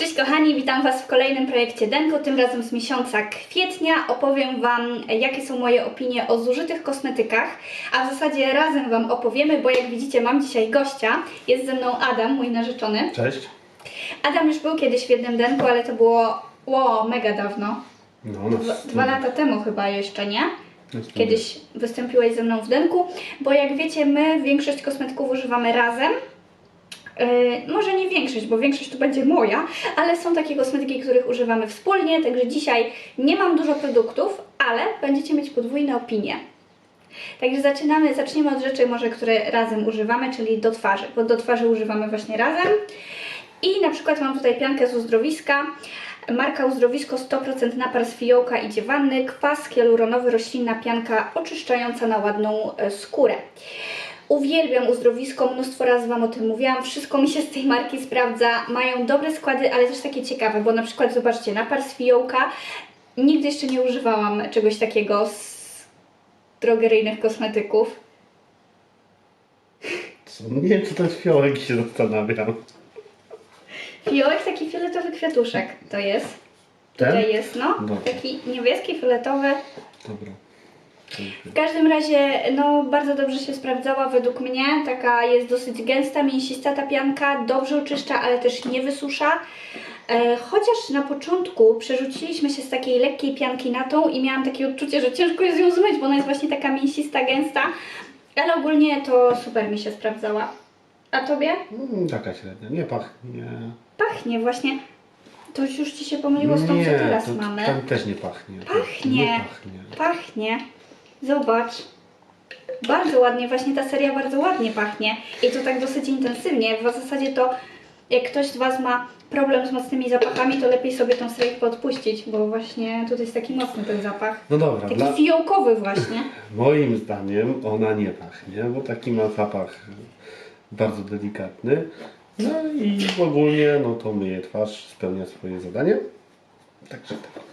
Cześć kochani, witam Was w kolejnym projekcie Denko, tym razem z miesiąca kwietnia. Opowiem Wam, jakie są moje opinie o zużytych kosmetykach, a w zasadzie razem Wam opowiemy, bo jak widzicie mam dzisiaj gościa. Jest ze mną Adam, mój narzeczony. Cześć. Adam już był kiedyś w jednym Denku, ale to było, ło, mega dawno. No, no. Dwa, lata temu chyba jeszcze, nie? Kiedyś wystąpiłeś ze mną w Denku, bo jak wiecie, my większość kosmetyków używamy razem. Yy, może nie większość, bo większość to będzie moja, ale są takie kosmetyki, których używamy wspólnie, także dzisiaj nie mam dużo produktów, ale będziecie mieć podwójne opinie. Także zaczynamy, zaczniemy od rzeczy może, które razem używamy, czyli do twarzy, bo do twarzy używamy właśnie razem. I na przykład mam tutaj piankę z uzdrowiska. Marka Uzdrowisko 100% napar z fiołka i dziewanny, kwas hialuronowy, roślinna pianka oczyszczająca na ładną e, skórę. Uwielbiam uzdrowisko, mnóstwo razy Wam o tym mówiłam, wszystko mi się z tej marki sprawdza, mają dobre składy, ale też takie ciekawe, bo na przykład zobaczcie, napar z fiołka, nigdy jeszcze nie używałam czegoś takiego z drogeryjnych kosmetyków. Co? No nie wiem, co to jest fiołek się zastanawiam. Fiołek, taki fioletowy kwiatuszek to jest. Ten? Tutaj jest, no, Dobra. taki niebieski, fioletowy. Dobra. W każdym razie, no bardzo dobrze się sprawdzała według mnie. Taka jest dosyć gęsta, mięsista ta pianka, dobrze oczyszcza, ale też nie wysusza. E, chociaż na początku przerzuciliśmy się z takiej lekkiej pianki na tą i miałam takie odczucie, że ciężko jest ją zmyć, bo ona jest właśnie taka mięsista, gęsta. Ale ogólnie to super mi się sprawdzała. A tobie? Mm, taka średnia. Nie pachnie. Pachnie właśnie. To już ci się pomyliło z tą, co teraz to, mamy. Tam też nie pachnie. Pachnie. Nie pachnie. Pachnie. Zobacz. Bardzo ładnie, właśnie ta seria bardzo ładnie pachnie. I to tak dosyć intensywnie. W zasadzie to, jak ktoś z Was ma problem z mocnymi zapachami, to lepiej sobie tą serię podpuścić, bo właśnie tutaj jest taki mocny ten zapach. No dobra, Taki dla, fiołkowy właśnie. moim zdaniem ona nie pachnie, bo taki ma zapach bardzo delikatny. No i ogólnie, no to myje twarz, spełnia swoje zadanie. Także tak.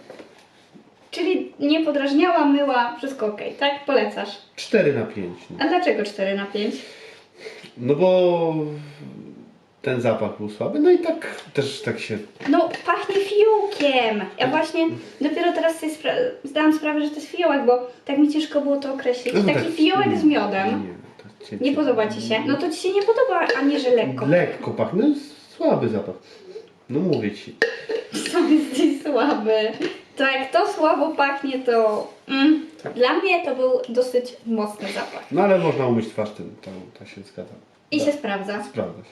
Czyli nie podrażniała, myła, wszystko ok, tak? Polecasz. 4 na 5. No. A dlaczego 4 na 5? no bo ten zapach był słaby, no i tak też tak się No, pachnie fiołkiem. Ja właśnie dopiero teraz sobie spra- zdałam sprawę, że to jest fiołek, bo tak mi ciężko było to określić. No Taki tak, fiołek z miodem. Nie, to cię, Nie podoba Ci się? No to Ci się nie podoba, ani że lekko. Lekko pachnie, no, słaby zapach. No mówię ci. Sam jesteś słaby. To jak to słabo pachnie, to... Mm, dla mnie to był dosyć mocny zapach. No ale można umyć twarz tym, to, to się zgadza. I się sprawdza. Sprawdza się.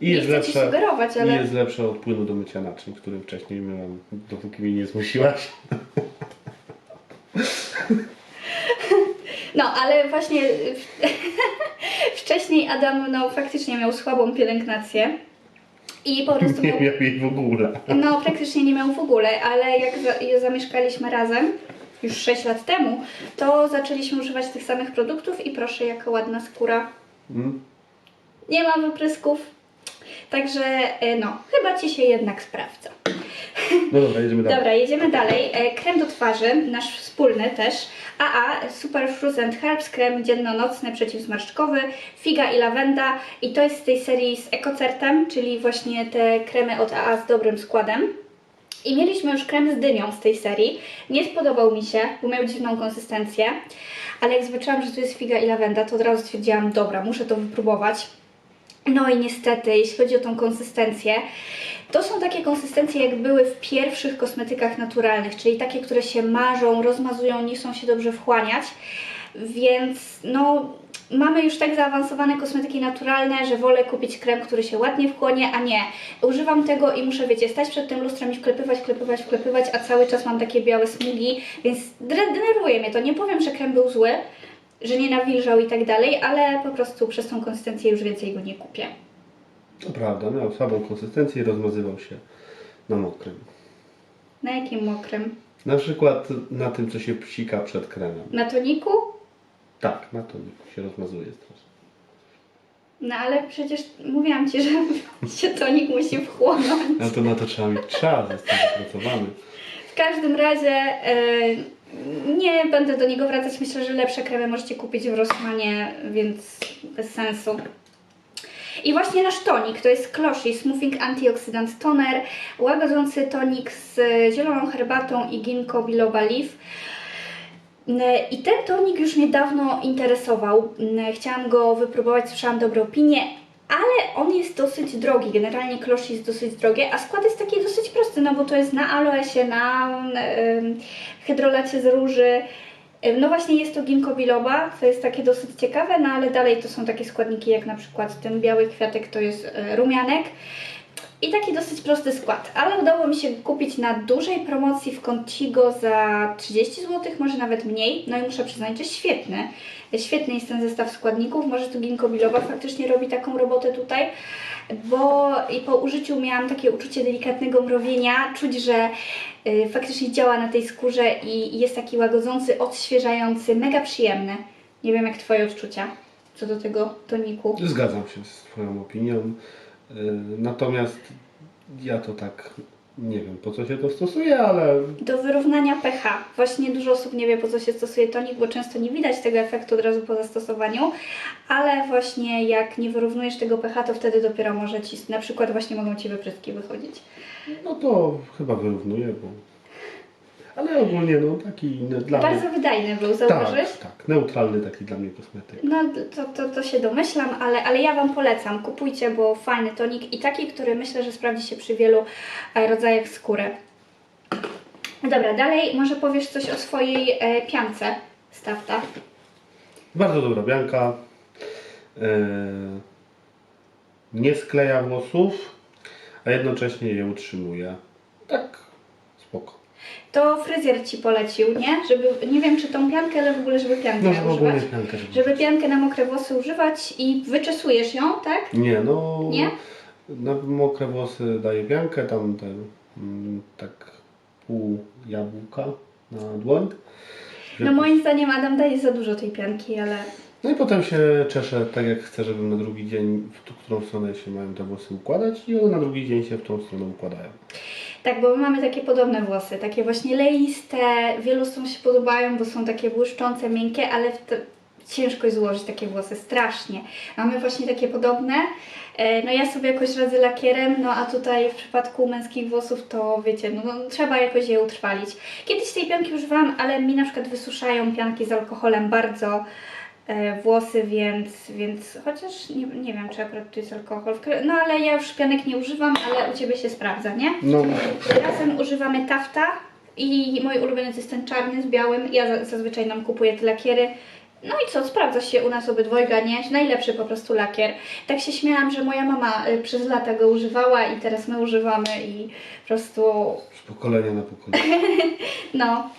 I Nie jest chcę Ci lepsze, sugerować, i ale... jest lepsze od płynu do mycia naczyń, którym wcześniej myłem, dopóki mnie nie zmusiłaś. No, ale właśnie wcześniej Adam no, faktycznie miał słabą pielęgnację. I po prostu Nie miał jej w ogóle. No, praktycznie nie miał w ogóle, ale jak za, je zamieszkaliśmy razem, już 6 lat temu, to zaczęliśmy używać tych samych produktów i proszę, jaka ładna skóra. Mm? Nie ma wyprysków. Także, e, no, chyba Ci się jednak sprawdza. No dobra, jedziemy dalej. Dobra, jedziemy dalej. E, Krem do twarzy, nasz wspólny też. AA Super Fruits and Herbs, krem dzienno-nocny przeciwzmarszczkowy, figa i lawenda. I to jest z tej serii z ekocertem, czyli właśnie te kremy od AA z dobrym składem. I mieliśmy już krem z dynią z tej serii. Nie spodobał mi się, bo miał dziwną konsystencję. Ale jak zobaczyłam, że tu jest figa i lawenda, to od razu stwierdziłam, dobra, muszę to wypróbować. No i niestety, jeśli chodzi o tą konsystencję, to są takie konsystencje, jak były w pierwszych kosmetykach naturalnych, czyli takie, które się marzą, rozmazują, nie chcą się dobrze wchłaniać. Więc no, mamy już tak zaawansowane kosmetyki naturalne, że wolę kupić krem, który się ładnie wchłonie, a nie. Używam tego i muszę, wiecie, stać przed tym lustrem i wklepywać, wklepywać, wklepywać, a cały czas mam takie białe smugi, więc denerwuje mnie to. Nie powiem, że krem był zły, że nie nawilżał i tak dalej, ale po prostu przez tą konsystencję już więcej go nie kupię. To prawda, miał słabą konsystencję i rozmazywał się na mokrym. Na jakim mokrym? Na przykład na tym, co się psika przed kremem. Na toniku? Tak, na to się rozmazuje strasznie. No ale przecież mówiłam Ci, że się tonik musi wchłonąć. Ale to na to trzeba mieć czas, jestem wypracowany. W każdym razie e, nie będę do niego wracać. Myślę, że lepsze kremy możecie kupić w Rossmanie, więc bez sensu. I właśnie nasz tonik to jest Closhi Smoothing Antioxydant Toner, łagodzący tonik z zieloną herbatą i ginkgo biloba leaf. I ten tonik już mnie dawno interesował. Chciałam go wypróbować, słyszałam dobre opinie, ale on jest dosyć drogi. Generalnie klosz jest dosyć drogie, a skład jest taki dosyć prosty, no bo to jest na aloesie, na em, hydrolacie z róży. No właśnie jest to ginkgo biloba, co jest takie dosyć ciekawe, no ale dalej to są takie składniki jak na przykład ten biały kwiatek to jest e, rumianek. I taki dosyć prosty skład, ale udało mi się kupić na dużej promocji w Contigo za 30 zł, może nawet mniej. No i muszę przyznać, że świetny. Świetny jest ten zestaw składników. Może tu ginkgo biloba faktycznie robi taką robotę tutaj, bo i po użyciu miałam takie uczucie delikatnego mrowienia. Czuć, że y, faktycznie działa na tej skórze i jest taki łagodzący, odświeżający, mega przyjemny. Nie wiem jak Twoje odczucia co do tego toniku. Zgadzam się z Twoją opinią. Y, Natomiast ja to tak nie wiem po co się to stosuje, ale Do wyrównania pH. Właśnie dużo osób nie wie po co się stosuje tonik, bo często nie widać tego efektu od razu po zastosowaniu, ale właśnie jak nie wyrównujesz tego pH, to wtedy dopiero może ci, na przykład właśnie mogą ci wypryski wychodzić. no to chyba wyrównuję, bo... Ale ogólnie no taki no, dla Bardzo mnie... wydajny był, zauważyłeś? Tak, tak, neutralny taki dla mnie kosmetyk. No to, to, to się domyślam, ale, ale ja Wam polecam. Kupujcie, bo fajny tonik i taki, który myślę, że sprawdzi się przy wielu e, rodzajach skóry. Dobra, dalej może powiesz coś o swojej e, piance z Tafta. Bardzo dobra bianka. E, nie skleja włosów, a jednocześnie je utrzymuje. Tak, spoko. To fryzjer Ci polecił, nie? Żeby, nie wiem czy tą piankę, ale w ogóle żeby piankę No, żeby używać. ogólnie piankę. Żeby... Żeby piankę na mokre włosy używać i wyczesujesz ją, tak? Nie, no... Nie? Na mokre włosy daję piankę, tam mm, tak pół jabłka na dłoń. No moim zdaniem Adam daje za dużo tej pianki, ale No i potem się czeszę tak jak chcę, żebym na drugi dzień, w t- którą stronę się mają te włosy układać i one na drugi dzień się w tą stronę układają. Tak, bo my mamy takie podobne włosy, takie właśnie leiste, wielu osobom się podobają, bo są takie błyszczące, miękkie, ale ciężko jest złożyć takie włosy, strasznie. Mamy właśnie takie podobne, E, no ja sobie jakoś radzę lakierem, no a tutaj w przypadku męskich włosów to wiecie, no, no trzeba jakoś je utrwalić. Kiedyś tej pianki używałam, ale mi na przykład wysuszają pianki z alkoholem bardzo włosy, więc, więc chociaż nie, nie wiem, czy akurat tu jest alkohol, no ale ja już pianek nie używam, ale u Ciebie się sprawdza, nie? No, Razem używamy tafta i mój ulubiony jest ten czarny z białym. Ja za- zazwyczaj nam kupuję te lakiery. No i co, sprawdza się u nas obydwojga, nie? Najlepszy po prostu lakier. Tak się śmiałam, że moja mama y, przez lata go używała i teraz my używamy i po prostu z pokolenia na pokolenie. no.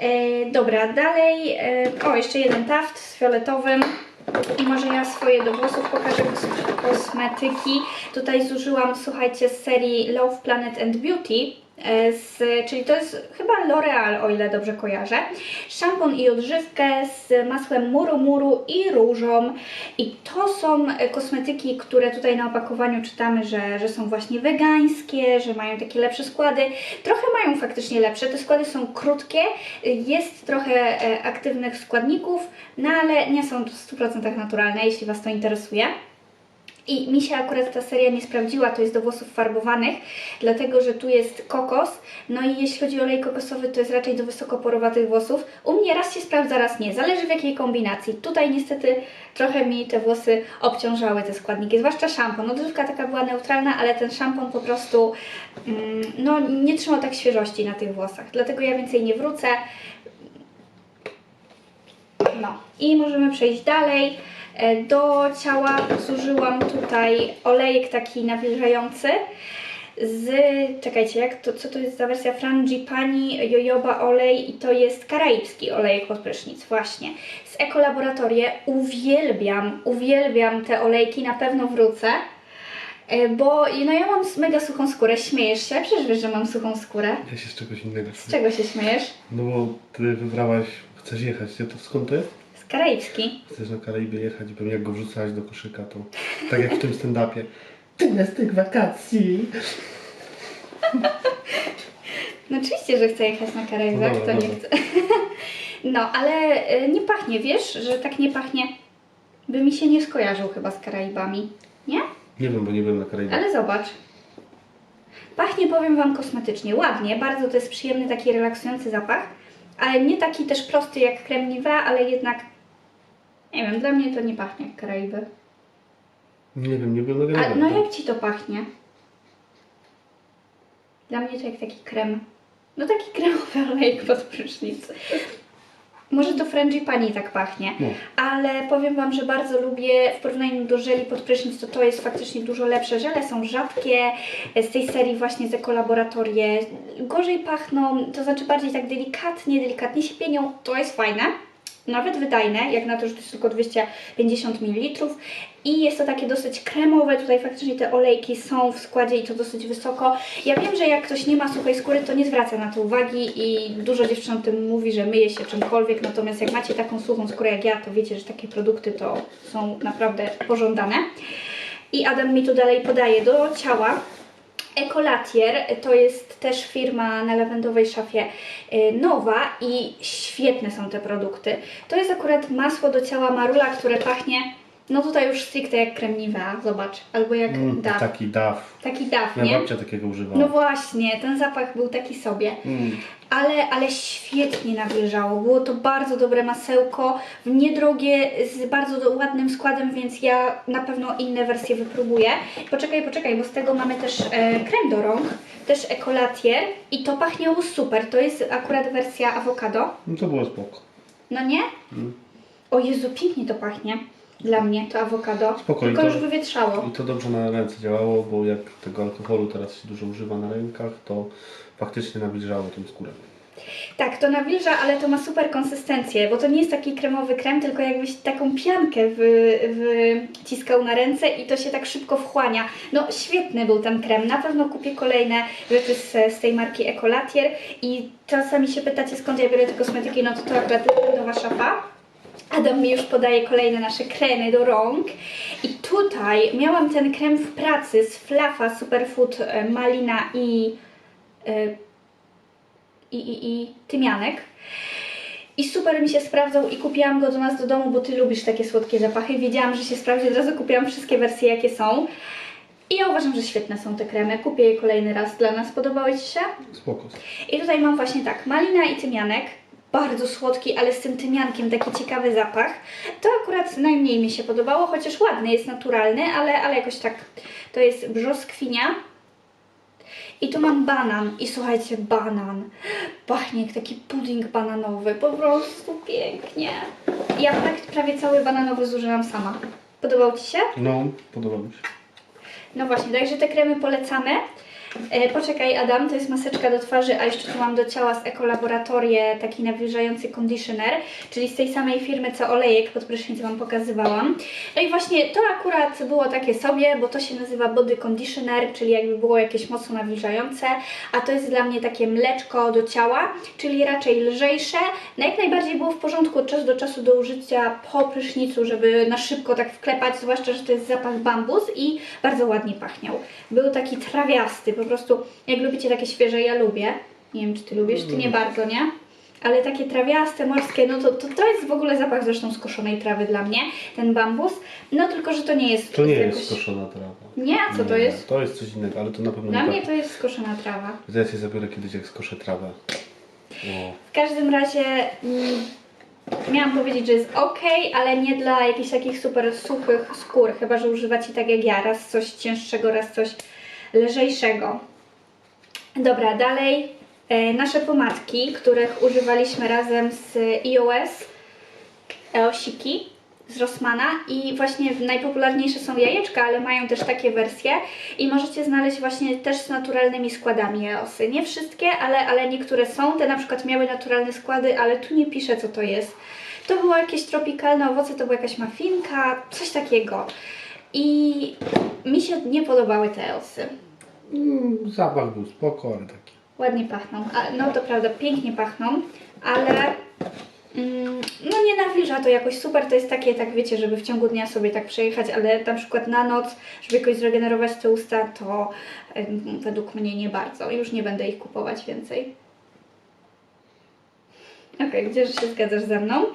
E, dobra, dalej. E, o, jeszcze jeden taft z fioletowym. I może ja swoje do włosów pokażę kos- kosmetyki. Tutaj zużyłam, słuchajcie, z serii Love Planet and Beauty. E, Z, czyli to jest chyba L'Oreal, o ile dobrze kojarzę. Szampon i odżywkę z masłem muru muru i różą. I to są e, kosmetyki, które tutaj na opakowaniu czytamy, że, że są właśnie wegańskie, że mają takie lepsze składy. Trochę mają faktycznie lepsze. Te składy są krótkie, jest trochę e, aktywnych składników, no ale nie są w 100% naturalne, jeśli Was to interesuje. I mi się akurat ta seria nie sprawdziła, to jest do włosów farbowanych, dlatego że tu jest kokos. No i jeśli chodzi o olej kokosowy, to jest raczej do wysokoporowatych włosów. U mnie raz się sprawdza, raz nie. Zależy w jakiej kombinacji. Tutaj niestety trochę mi te włosy obciążały te składniki, zwłaszcza szampon. Odżywka taka była neutralna, ale ten szampon po prostu mm, no, nie trzymał tak świeżości na tych włosach. Dlatego ja więcej nie wrócę. No i możemy przejść dalej. E, Do ciała zużyłam tutaj olejek taki nawilżający z, czekajcie, jak to, co to jest za wersja Frangipani Jojoba olej i to jest karaibski olejek pod prysznic, właśnie. Z Ekolaboratorie uwielbiam, uwielbiam te olejki, na pewno wrócę. E, Bo no ja mam mega suchą skórę, śmiejesz się? Przecież wiesz, że mam suchą skórę. Ja się z czegoś innego Z czego się śmiejesz? No bo ty wybrałaś, chcesz jechać, nie? To skąd to jest? Karaibski. Chcesz na Karaibie jechać pewnie jak go wrzucałaś do koszyka, to tak jak w tym stand-upie. Tyle z tych wakacji. No oczywiście, że chcę jechać na Karaiby, jak Dobra, to nie chce. No, ale y, nie pachnie, wiesz, że tak nie pachnie. By mi się nie skojarzył chyba z Karaibami, nie? Nie wiem, bo nie byłem na Karaibach. Ale zobacz. Pachnie, powiem Wam, kosmetycznie. Ładnie, bardzo to jest przyjemny, taki relaksujący zapach. Ale nie taki też prosty jak krem Nivea, ale jednak... Nie wiem, dla mnie to nie pachnie jak Karaiby. Nie wiem, nie byłem A, no tak. jak Ci to pachnie? Dla mnie to jak taki krem. No taki kremowy olejek pod prysznic. Może to frangipani tak pachnie, No. ale powiem Wam, że bardzo lubię w porównaniu do żeli pod prysznic, to to jest faktycznie dużo lepsze. Żele są rzadkie, z tej serii właśnie z ekolaboratorie, gorzej pachną, to znaczy bardziej tak delikatnie, delikatnie się pienią, to jest fajne. Nawet wydajne, jak na to, że to jest tylko 250 ml i jest to takie dosyć kremowe, tutaj faktycznie te olejki są w składzie i to dosyć wysoko. Ja wiem, że jak ktoś nie ma suchej skóry, to nie zwraca na to uwagi i dużo dziewczyn o tym mówi, że myje się czymkolwiek, natomiast jak macie taką suchą skórę jak ja, to wiecie, że takie produkty to są naprawdę pożądane. I Adam mi tu dalej podaje do ciała Ecolatier to jest też firma na lawendowej szafie y, nowa i świetne są te produkty. To jest akurat masło do ciała Marula, które pachnie, no tutaj już stricte jak krem Nivea, zobacz, albo jak Mm, DAF. taki daw. Taki DAF, Moja nie? babcia takiego używała. No właśnie, ten zapach był taki sobie. Mm. Ale, ale świetnie nawilżało. Było to bardzo dobre masełko, niedrogie, z bardzo ładnym składem, więc ja na pewno inne wersje wypróbuję. Poczekaj, poczekaj, bo z tego mamy też e, krem do rąk, też Ecolatier i to pachniało super. To jest akurat wersja awokado. No to było spoko. No nie? Mm. O Jezu, pięknie to pachnie. Dla mnie to awokado. Spoko, Tylko to- już wywietrzało. I to dobrze na ręce działało, bo jak tego alkoholu teraz się dużo używa na rękach, to faktycznie nawilżało tą skórę. Tak, to nawilża, ale to ma super konsystencję, bo to nie jest taki kremowy krem, tylko jakbyś taką piankę wy, wyciskał na ręce i to się tak szybko wchłania. No świetny był ten krem, na pewno kupię kolejne rzeczy z, z tej marki Ecolatier i czasami się pytacie skąd ja biorę te kosmetyki, no to to akurat nowa szafa. Adam mi już podaje kolejne nasze kremy do rąk. I tutaj miałam ten krem w pracy z Flafa Superfood e, Malina i e, i, i, i tymianek. I super mi się sprawdzał i kupiłam go do nas do domu, bo Ty lubisz takie słodkie zapachy. Wiedziałam, że się sprawdzi, od razu kupiłam wszystkie wersje, jakie są. I ja uważam, że świetne są te kremy. Kupię je kolejny raz dla nas. Podobały Ci się? Spoko. I tutaj mam właśnie tak, malina i tymianek. Bardzo słodki, ale z tym tymiankiem taki ciekawy zapach. To akurat najmniej mi się podobało, chociaż ładny, jest naturalny, ale, ale jakoś tak. To jest brzoskwinia. I tu mam banan. I słuchajcie, banan. Pachnie jak taki pudding bananowy. Po prostu pięknie. Ja tak prawie cały bananowy zużyłam sama. Podobał Ci się? No, podoba mi się. No właśnie, także te kremy polecamy. E, poczekaj Adam, to jest maseczka do twarzy, a jeszcze tu mam do ciała z Ekolaboratorie taki nawilżający conditioner, czyli z tej samej firmy co olejek pod prysznicem Wam pokazywałam. No i właśnie to akurat było takie sobie, bo to się nazywa body conditioner, czyli jakby było jakieś mocno nawilżające, a to jest dla mnie takie mleczko do ciała, czyli raczej lżejsze. No jak najbardziej było w porządku od czasu do czasu do użycia po prysznicu, żeby na szybko tak wklepać, zwłaszcza, że to jest zapach bambus i bardzo ładnie pachniał. Był taki trawiasty, po prostu jak lubicie takie świeże, ja lubię. Nie wiem, czy Ty lubisz, Ty nie bardzo, nie? Ale takie trawiaste, morskie, no to, to, to jest w ogóle zapach zresztą skoszonej trawy dla mnie, ten bambus. No tylko, że to nie jest... To nie jakoś- jest skoszona trawa. Nie, a co to Nie, jest? To jest coś innego, ale to na pewno Dla nie mnie tak. to jest skoszona trawa. Ja się zabiorę kiedyś jak skoszę trawę. O. W każdym razie mm, miałam powiedzieć, że jest ok, ale nie dla jakichś takich super suchych skór, chyba że używacie tak jak ja, raz coś cięższego, raz coś lżejszego. Dobra, dalej e, nasze pomadki, których używaliśmy razem z iOS, Eosiki z Rossmana i właśnie najpopularniejsze są jajeczka, ale mają też takie wersje i możecie znaleźć właśnie też z naturalnymi składami EOSy. Nie wszystkie, ale, ale niektóre są. Te na przykład miały naturalne składy, ale tu nie piszę co to jest. To było jakieś tropikalne owoce, to była jakaś mafinka, coś takiego. I mi się nie podobały te EOSy. Mm, zapach był spoko, ale taki. Ładnie pachną. A, no to prawda, pięknie pachną, ale mm, no nie nawilża to jakoś super. To jest takie, tak wiecie, żeby w ciągu dnia sobie tak przejechać, ale na przykład na noc, żeby jakoś zregenerować te usta, to em, według mnie nie bardzo. Już nie będę ich kupować więcej. Okej, widzę, że się zgadzasz ze mną.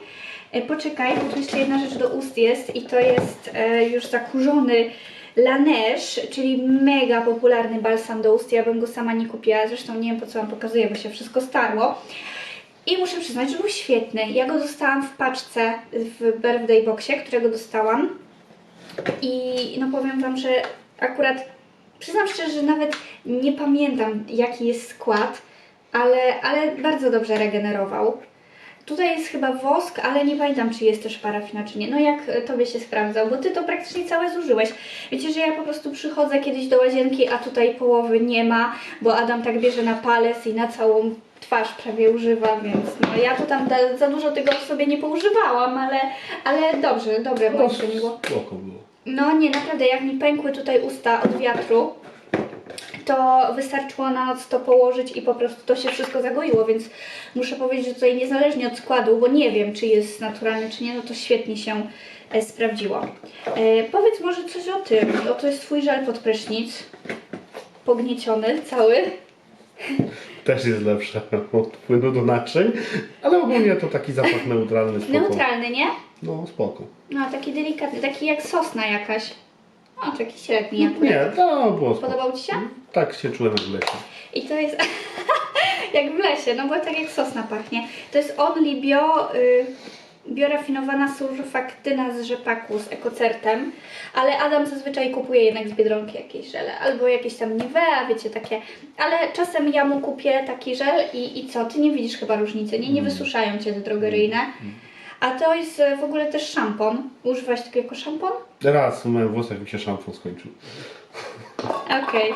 E, Poczekaj, bo tu jeszcze jedna rzecz do ust jest i to jest e, już zakurzony Laneige, czyli mega popularny balsam do ust. Ja bym go sama nie kupiła, zresztą nie wiem po co wam pokazuję, bo się wszystko starło. I muszę przyznać, że był świetny. Ja go dostałam w paczce w birthday boxie, którego dostałam. I no powiem wam, że akurat przyznam szczerze, że nawet nie pamiętam jaki jest skład, ale, ale bardzo dobrze regenerował. Tutaj jest chyba wosk, ale nie pamiętam, czy jest też parafina, czy nie. No jak e, tobie się sprawdzał, bo ty to praktycznie całe zużyłeś. Wiecie, że ja po prostu przychodzę kiedyś do łazienki, a tutaj połowy nie ma, bo Adam tak bierze na palec i na całą twarz prawie używa, więc no ja to tam da, za dużo tego sobie nie poużywałam, ale, ale dobrze, dobre, No, bardzo miło. spoko było. No nie, naprawdę, jak mi pękły tutaj usta od wiatru, to wystarczyło na noc to położyć i po prostu to się wszystko zagoiło, więc muszę powiedzieć, że tutaj niezależnie od składu, bo nie wiem, czy jest naturalny, czy nie, no to świetnie się e, sprawdziło. E, powiedz może coś o tym. O, to jest Twój żel pod prysznic, pognieciony cały. Też jest lepsze od płynu do naczyń, ale ogólnie to taki zapach neutralny, spoko. Neutralny, nie? No spoko. No, taki delikatny, taki jak sosna jakaś. No, taki średni akurat. Nie, to było spoko. Podobał Ci się? Tak się czułem w lesie. I to jest jak w lesie, no bo tak jak sosna pachnie. To jest Only Bio, y, biorafinowana sulfaktyna z rzepaku z ekocertem, ale Adam zazwyczaj kupuje jednak z Biedronki jakieś żele, albo jakieś tam Nivea, wiecie, takie. Ale czasem ja mu kupię taki żel i, i co, ty nie widzisz chyba różnicy, nie? Nie wysuszają cię te drogeryjne. A to jest y, w ogóle też szampon. Używasz tego jako szampon? Raz w moim włosach mi się szampon skończył. Okej.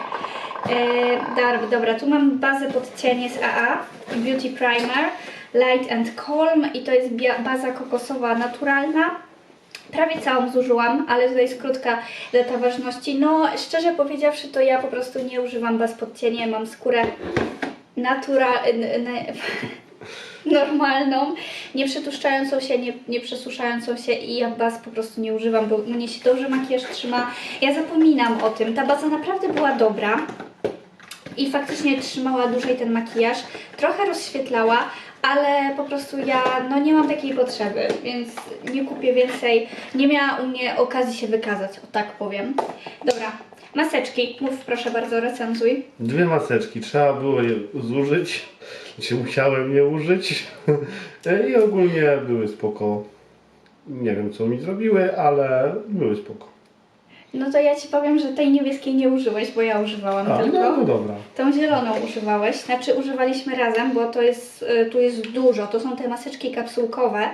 E, Dobra, tu mam bazę pod cienie z AA, Beauty Primer, Light and Calm i to jest bia- baza kokosowa naturalna. Prawie całą zużyłam, ale tutaj jest krótka data ważności. No, szczerze powiedziawszy, to ja po prostu nie używam baz pod cienie, mam skórę naturalną, normalną, nie przetłuszczającą się, nie, nie przesuszającą się i ja baz po prostu nie używam, bo mnie się dobrze makijaż trzyma. Ja zapominam o tym. Ta baza naprawdę była dobra i faktycznie trzymała dłużej ten makijaż. Trochę rozświetlała, ale po prostu ja no nie mam takiej potrzeby, więc nie kupię więcej. Nie miała u mnie okazji się wykazać, o tak powiem. Dobra, maseczki. Mów proszę bardzo, recenzuj. Dwie maseczki, trzeba było je zużyć, czy musiałem je użyć i ogólnie były spoko. Nie wiem co mi zrobiły, ale były spoko. No to ja Ci powiem, że tej niebieskiej nie użyłeś, bo ja używałam A, tylko. no to dobra. Tą zieloną używałeś, znaczy używaliśmy razem, bo to jest, y, tu jest dużo. To są te maseczki kapsułkowe.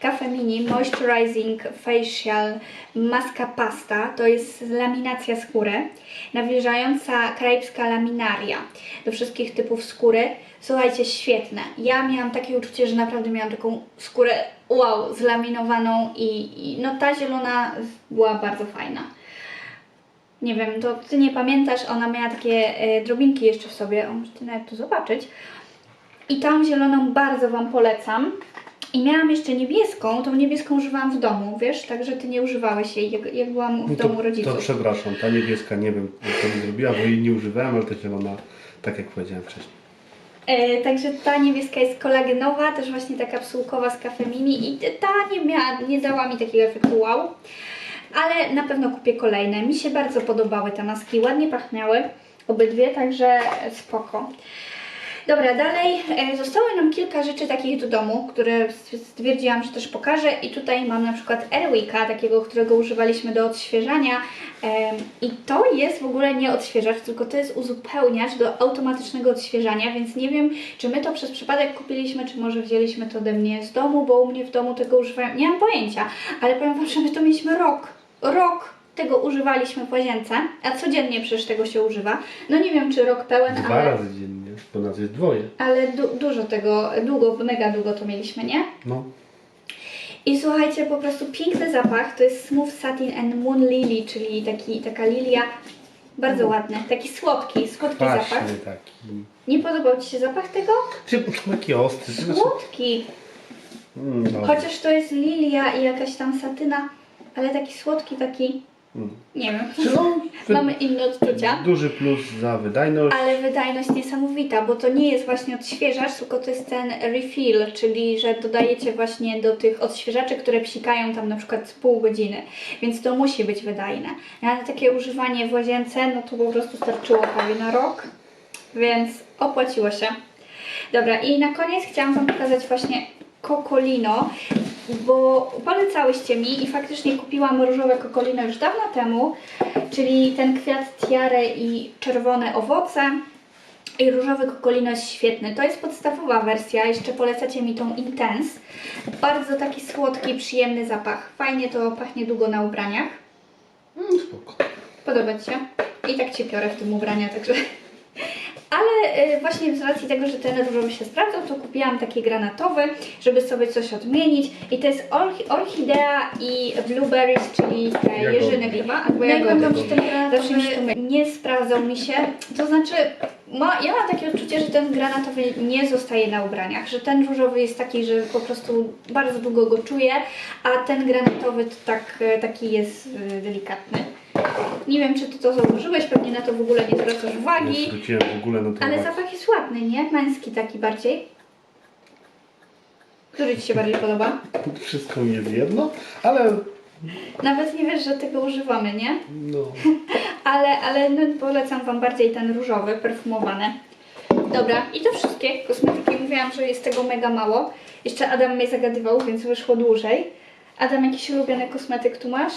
Cafe Mini Moisturizing Facial Maska Pasta. To jest laminacja skóry. Nawilżająca karaibska laminaria do wszystkich typów skóry. Słuchajcie, świetne. Ja miałam takie uczucie, że naprawdę miałam taką skórę wow, zlaminowaną i, i no ta zielona była bardzo fajna. Nie wiem, to ty nie pamiętasz, ona miała takie e, drobinki jeszcze w sobie, o, możecie nawet tu zobaczyć. I tą zieloną bardzo Wam polecam. I miałam jeszcze niebieską, tą niebieską używałam w domu, wiesz, także Ty nie używałeś jej, jak, jak byłam w No domu to, rodziców. to przepraszam, ta niebieska nie wiem co mi zrobiła, bo jej nie używałem, ale ta zielona, tak jak powiedziałem wcześniej. E, także ta niebieska jest kolagenowa, też właśnie ta kapsułkowa z Cafe Mini i ta nie miała, nie dała mi takiego efektu wow. Ale na pewno kupię kolejne. Mi się bardzo podobały te maski, ładnie pachniały obydwie, także spoko. Dobra, dalej. E, zostało nam kilka rzeczy takich do domu, które stwierdziłam, że też pokażę. I tutaj mam na przykład Airwicka, takiego, którego używaliśmy do odświeżania. Em, i to jest w ogóle nie odświeżacz, tylko to jest uzupełniacz do automatycznego odświeżania, więc nie wiem, czy my to przez przypadek kupiliśmy, czy może wzięliśmy to ode mnie z domu, bo u mnie w domu tego używają, nie mam pojęcia, ale powiem Wam, że my to mieliśmy rok, rok tego używaliśmy w łazience, a codziennie przecież tego się używa. No nie wiem, czy rok pełen, Dwa ale... razy dziennie, bo nas jest dwoje. Ale du dużo tego, długo, mega długo to mieliśmy, nie? No. I słuchajcie, po prostu piękny zapach. To jest Smooth Satin and Moon Lily, czyli taki, taka lilia. Bardzo ładny, taki słodki, słodki zapach. Kwaśny taki. Nie podobał Ci się zapach tego? Czy taki ostry. Słodki. Mm, dobra. Chociaż to jest lilia i jakaś tam satyna, ale taki słodki, taki... Mm. Nie wiem. No, Mamy inne odczucia. duży plus za wydajność. Ale wydajność niesamowita, bo to nie jest właśnie odświeżacz, tylko to jest ten refill, czyli że dodajecie właśnie do tych odświeżaczy, które psikają tam na przykład z pół godziny, więc to musi być wydajne. Na takie używanie w łazience, no to po prostu starczyło prawie na rok, więc opłaciło się. Dobra, i na koniec chciałam Wam pokazać właśnie Kokolino, bo polecałyście mi i faktycznie kupiłam różowe kokolino już dawno temu, czyli ten kwiat tiary i czerwone owoce. I różowy kokolino jest świetny. To jest podstawowa wersja, jeszcze polecacie mi tą Intense. Bardzo taki słodki, przyjemny zapach. Fajnie to pachnie długo na ubraniach. Mm, spoko. Podoba Ci się? I tak Cię piorę w tym ubraniu, także... Ale y, właśnie z racji tego, że ten różowy się sprawdzał, to kupiłam taki granatowy, żeby sobie coś odmienić. I to jest orchi- orchidea i blueberries, czyli te Jagody. jeżyny chyba. Albo No i jagody. ten granatowy mi nie sprawdzał mi się. To znaczy, ma, ja mam takie odczucie, że ten granatowy nie zostaje na ubraniach, że ten różowy jest taki, że po prostu bardzo długo go czuję, a ten granatowy to tak, e, taki jest e, delikatny. Nie wiem, czy ty to zauważyłeś, pewnie na to w ogóle nie zwracasz Nie uwagi, zwróciłem w ogóle na to ale uwagi. zapach jest ładny, nie? Męski taki bardziej. Który Ci się bardziej podoba? Wszystko mi jest jedno, ale Nawet nie wiesz, że tego używamy, nie? no, Ale, ale no, polecam Wam bardziej ten różowy, perfumowany. Dobra, i to wszystkie kosmetyki. Mówiłam, że jest tego mega mało. Jeszcze Adam mnie zagadywał, więc wyszło dłużej. Adam, jakiś ulubiony kosmetyk tu masz?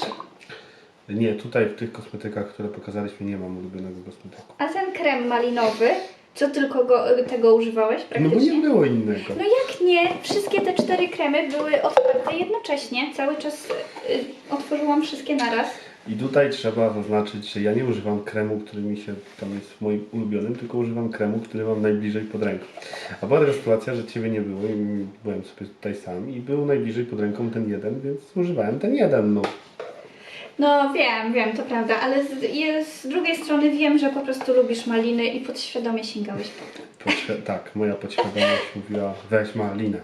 Nie, tutaj w tych kosmetykach, które pokazaliśmy nie mam ulubionego kosmetyku. A ten krem malinowy, co tylko go, tego używałeś No bo praktycznie? nie było innego. No jak nie? Wszystkie te cztery kremy były otwarte jednocześnie. Cały czas y, otworzyłam wszystkie naraz. I tutaj trzeba zaznaczyć, że ja nie używam kremu, który mi się tam jest moim ulubionym, tylko używam kremu, który mam najbliżej pod ręką. A była taka sytuacja, że Ciebie nie było i byłem sobie tutaj sam i był najbliżej pod ręką ten jeden, więc używałem ten jeden, no. No wiem, wiem, to prawda, ale z, jest, z drugiej strony wiem, że po prostu lubisz maliny i podświadomie sięgałeś po to. Podświ- tak, moja podświadomość mówiła, weź malinę.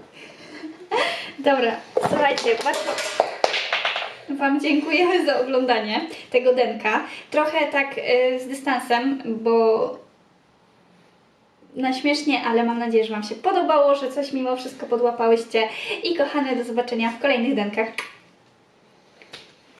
Dobra, słuchajcie, bardzo Wam dziękujemy za oglądanie tego denka. Trochę tak y, z dystansem, bo na śmiesznie, ale mam nadzieję, że Wam się podobało, że coś mimo wszystko podłapałyście. I kochane, do zobaczenia w kolejnych denkach.